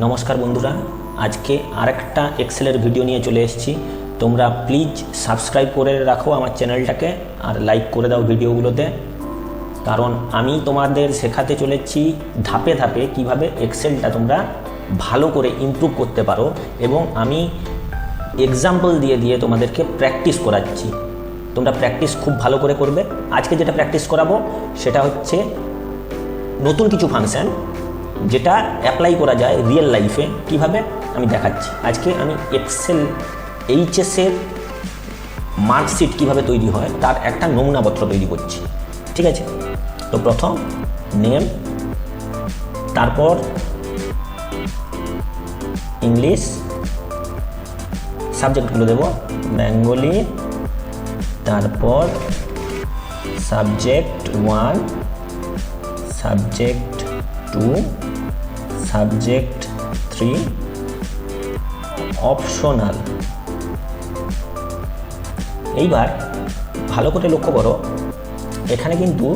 নমস্কার বন্ধুরা, আজকে আরেকটা এক্সেলের ভিডিও নিয়ে চলে এসেছি। তোমরা প্লিজ সাবস্ক্রাইব করে রাখো আমার চ্যানেলটাকে আর লাইক করে দাও ভিডিওগুলোতে কারণ আমি তোমাদের শেখাতে চলেছি ধাপে ধাপে কীভাবে এক্সেলটা তোমরা ভালো করে ইমপ্রুভ করতে পারো এবং আমি এক্সাম্পল দিয়ে দিয়ে তোমাদেরকে প্র্যাকটিস করাচ্ছি। তোমরা প্র্যাকটিস খুব ভালো করে করবে। আজকে যেটা প্র্যাকটিস করাবো, সেটা হচ্ছে নতুন কিছু ফাংশন যেটা অ্যাপ্লাই করা যায় রিয়েল লাইফে কীভাবে? আমি দেখাচ্ছি। আজকে আমি এক্সেল এইচএসের মার্কশিট কীভাবে তৈরি হয়, তার একটা নমুনাপত্র তৈরি করছি। ঠিক আছে? তো প্রথম নেম তারপর ইংলিশ সাবজেক্টগুলো দেব বেঙ্গলি তারপর subject one subject two subject three, optional. এইবার ভালো করে লক্ষ্য করো, এখানে কিন্তু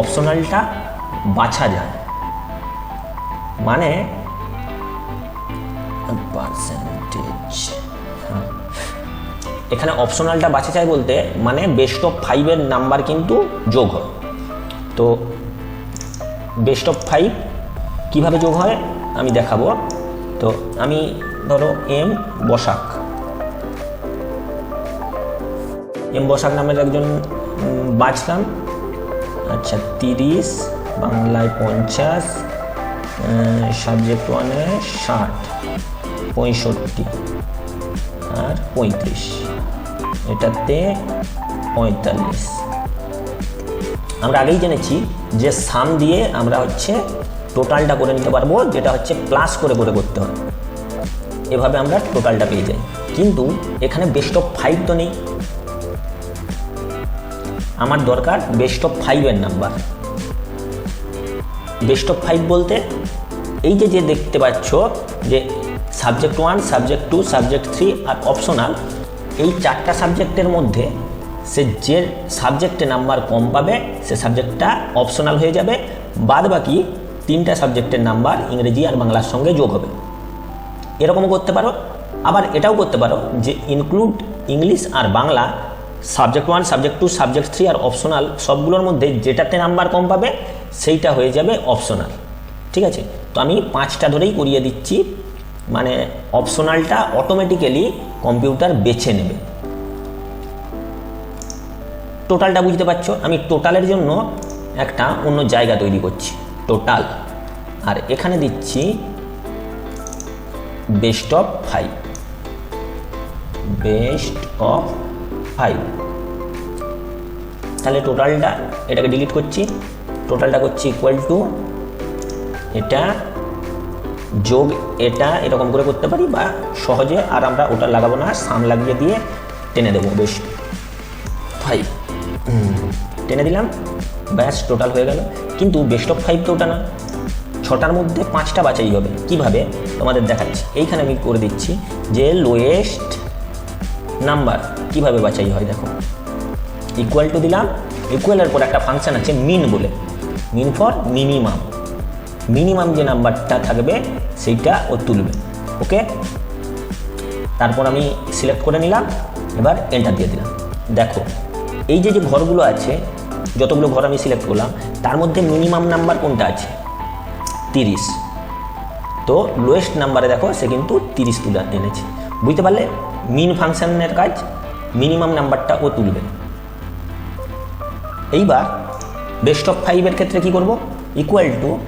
অপশনালটা বাছা যায়। মানে পার্সেন্টেজ এখানে অপশনালটা বাছা যায় বলতে মানে বেস্ট অফ ফাইভের নাম্বার কিন্তু যোগ হয়। তো বেস্ট অফ ফাইভ কীভাবে যোগ হয়, আমি দেখাবো। তো আমি ধরো এম বসাক। এম বসাক নামের একজন বাঁচলাম। আচ্ছা তিরিশ, বাংলায় পঞ্চাশ সাবজেক্ট ওয়ানে ষাট, পঁয়ষট্টি, আর পঁয়ত্রিশ। এটাতে পঁয়তাল্লিশ। আমরা আগেই জেনেছি যে সাম দিয়ে আমরা হচ্ছে টোটালটা করে নিতে পারব, যেটা হচ্ছে প্লাস করে করে করতে হয় এভাবে আমরা টোটালটা পেয়ে যাই। কিন্তু এখানে বেস্ট অফ ফাইভ তো নেই। আমার দরকার বেস্ট অফ ফাইভের নাম্বার বেস্ট অফ ফাইভ বলতে এই যে যে দেখতে পাচ্ছ যে subject one subject two subject three আর অপশনাল এই চারটা সাবজেক্টের মধ্যে সে যে সাবজেক্টে নাম্বার কম পাবে, সে সাবজেক্টটা অপশনাল হয়ে যাবে। বাদ বাকি তিনটা সাবজেক্টের নাম্বার ইংরেজি আর বাংলার সঙ্গে যোগ হবে। এরকমও করতে পারো। আবার এটাও করতে পারো যে ইনক্লুড ইংলিশ আর Bangla subject one subject two subject three আর অপশনাল সবগুলোর মধ্যে যেটাতে নাম্বার কম পাবে, সেইটা হয়ে যাবে অপশনাল ঠিক আছে? তো আমি পাঁচটা ধরেই করিয়ে দিচ্ছি। মানে অপশনালটা অটোমেটিক্যালি কম্পিউটার বেছে নেবে। টোটালটা বুঝতে পারছ? আমি টোটালের জন্য একটা অন্য জায়গা তৈরি করছি। টোটাল। আর এখানে দিচ্ছি best of five. Best of five. তাহলে টোটালটা এটাকে ডিলিট করছি। টোটালটা করছি ইকুয়াল টু এটা যোগ এটা এরকম করে করতে পারি বা সহজে আর আমরা ওটা লাগাবো না সাম লাগিয়ে দিয়ে টেনে দেবো বেশ ফাইভ। টেনে দিলাম। ব্যাস টোটাল হয়ে গেল। কিন্তু বেস্ট অফ ফাইভ তো ওটা না। ছটার মধ্যে পাঁচটা বাছাই হবে। কীভাবে? তোমাদের দেখাচ্ছি। এইখানে আমি করে দিচ্ছি যে লোয়েস্ট নাম্বার কীভাবে বাছাই হয়, দেখো। ইকুয়াল টু দিলাম। ইকুয়ালের পর একটা ফাংশন আছে মিন বলে। মিন ফর মিনিমাম মিনিমাম যে নাম্বারটা থাকবে, সেইটা ও তুলবে। ওকে তারপর আমি সিলেক্ট করে নিলাম। এবার এন্টার দিয়ে দিলাম। দেখো, এই যে যে ঘরগুলো আছে যতগুলো ঘর আমি সিলেক্ট করলাম, তার মধ্যে মিনিমাম নাম্বার কোনটা আছে? তিরিশ। তো লোয়েস্ট নাম্বারে দেখো, সে কিন্তু তিরিশ তুলে এনেছে। বুঝতে পারলে? মিন ফাংশনের কাজ মিনিমাম নাম্বারটা ও তুলবে। এইবার বেস্ট অফ ফাইভের ক্ষেত্রে কি করব? ইকুয়াল টু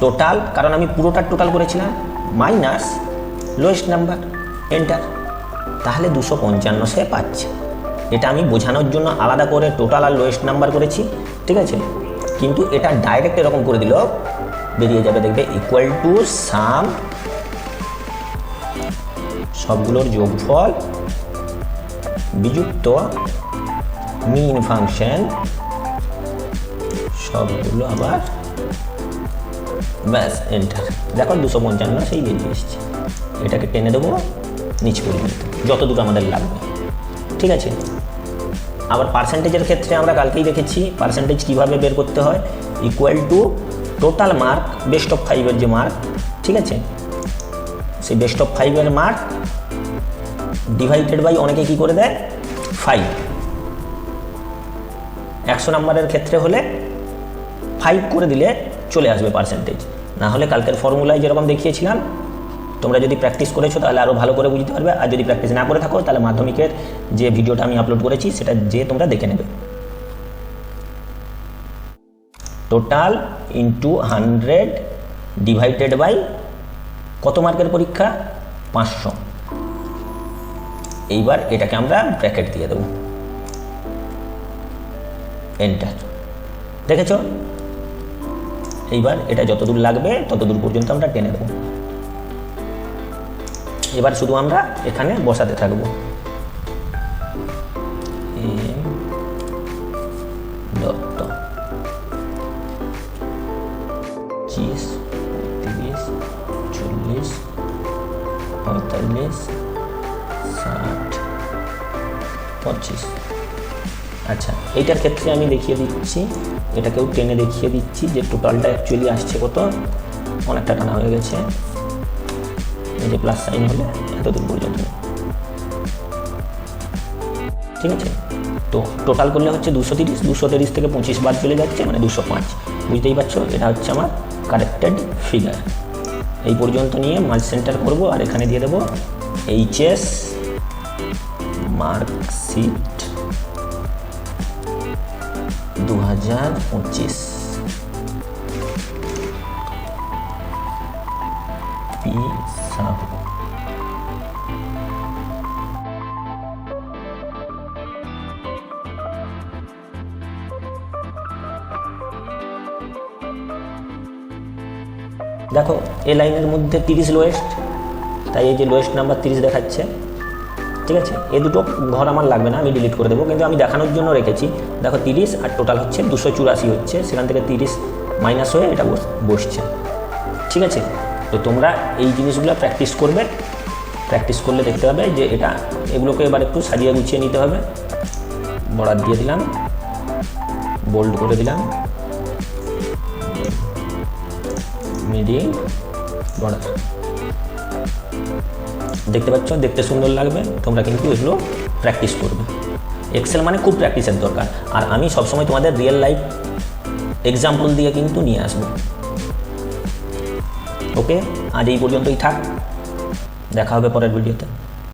টোটাল কারণ আমি পুরোটার টোটাল করেছিলাম মাইনাস লোয়েস্ট নাম্বার এন্টার তাহলে দুশো পঞ্চান্ন সে পাচ্ছে। এটা আমি বোঝানোর জন্য আলাদা করে টোটাল আর লোয়েস্ট নাম্বার করেছি, ঠিক আছে? কিন্তু এটা ডাইরেক্ট এরকম করে দিল বেরিয়ে যাবে, দেখবে ইকুয়াল টু সাম সবগুলোর যোগফল বিযুক্ত মিন ফাংশন সবগুলো আবার ব্যাস এন্টার দেখো দুশো পঞ্চান্ন সেই বেরিয়ে এসছে। এটাকে টেনে দেবো, নিচ পর্যন্ত। যত দূর আমাদের লাগবে। ঠিক আছে? আবার পার্সেন্টেজের ক্ষেত্রে আমরা কালকেই দেখেছি পার্সেন্টেজ কীভাবে বের করতে হয়? Equal to total mark best of ফাইভের যে মার্ক ঠিক আছে? সেই বেস্ট অফ ফাইভের মার্ক ডিভাইডেড বাই অনেকে কি করে দেয়? ফাইভ একশো নাম্বারের ক্ষেত্রে হলে ফাইভ করে দিলে চলে আসবে পার্সেন্টেজ না হলে কালকের ফর্মুলায় যেরকম দেখিয়েছিলাম তোমরা যদি প্র্যাকটিস করেছ, তাহলে আরও ভালো করে বুঝতে পারবে। আর যদি প্র্যাকটিস না করে থাকো, তাহলে মাধ্যমিকের যে ভিডিওটা আমি আপলোড করেছি, সেটা যে তোমরা দেখে নেবে। Total into hundred divided by কত মার্কের পরীক্ষা? পাঁচশো। এইবার এটাকে আমরা ব্র্যাকেট দিয়ে দেবো। এন্টার দেখেছ? এইবার এটা যতদূর লাগবে, ততদূর পর্যন্ত আমরা টেনে দেবো। এবার শুধু আমরা এখানে বসাতে থাকব। এম পঁচিশ তিরিশ চল্লিশ ষাট, পঁচিশ। আচ্ছা এইটার ক্ষেত্রে আমি দেখিয়ে দিচ্ছি, এটাকেও টেনে দেখিয়ে দিচ্ছি যে টোটালটা অ্যাকচুয়ালি আসছে কত? অনেকটা টানা হয়ে গেছে। যে প্লাস সাইন হলে এতদূর পর্যন্ত। ঠিক আছে? তো টোটাল করলে হচ্ছে দুশো তিরিশ দুশো তিরিশ থেকে পঁচিশ বার চলে যাচ্ছে মানে দুশো পাঁচ। বুঝতেই পারছ? এটা হচ্ছে আমার কারেক্টেড ফিগার এই পর্যন্ত নিয়ে মার্চ সেন্টার করব, আর এখানে দিয়ে দেবো এইচএস মার্কশিট দু হাজার পঁচিশ। সাহু দেখো এ লাইনের মধ্যে তিরিশ লোয়েস্ট তাই এই যে লোয়েস্ট নাম্বার তিরিশ দেখাচ্ছে, ঠিক আছে? এ দুটো ঘর আমার লাগবে না, আমি ডিলিট করে দেবো, কিন্তু আমি দেখানোর জন্য রেখেছি। দেখো, তিরিশ আর টোটাল হচ্ছে দুশো চুরাশি হচ্ছে, সেখান থেকে তিরিশ মাইনাস হয়ে এটা বস- বসছে। ঠিক আছে? তো তোমরা এই জিনিসগুলো প্র্যাকটিস করবে। প্র্যাকটিস করলে দেখতে হবে যে এটা, এগুলোকে এবার একটু সাজিয়ে গুছিয়ে নিতে হবে। বর্ডার দিয়ে দিলাম। বোল্ড করে দিলাম। মিডিল বর্ডার দেখতে পাচ্ছ? দেখতে সুন্দর লাগবে। তোমরা কিন্তু এগুলো প্র্যাকটিস করবে। এক্সেল মানে খুব প্র্যাকটিসের দরকার। আর আমি সবসময় তোমাদের রিয়েল লাইফ এক্সাম্পল দিয়ে কিন্তু নিয়ে আসব। ওকে? আজ এই পর্যন্তই থাক। দেখা হবে পরের ভিডিওতে।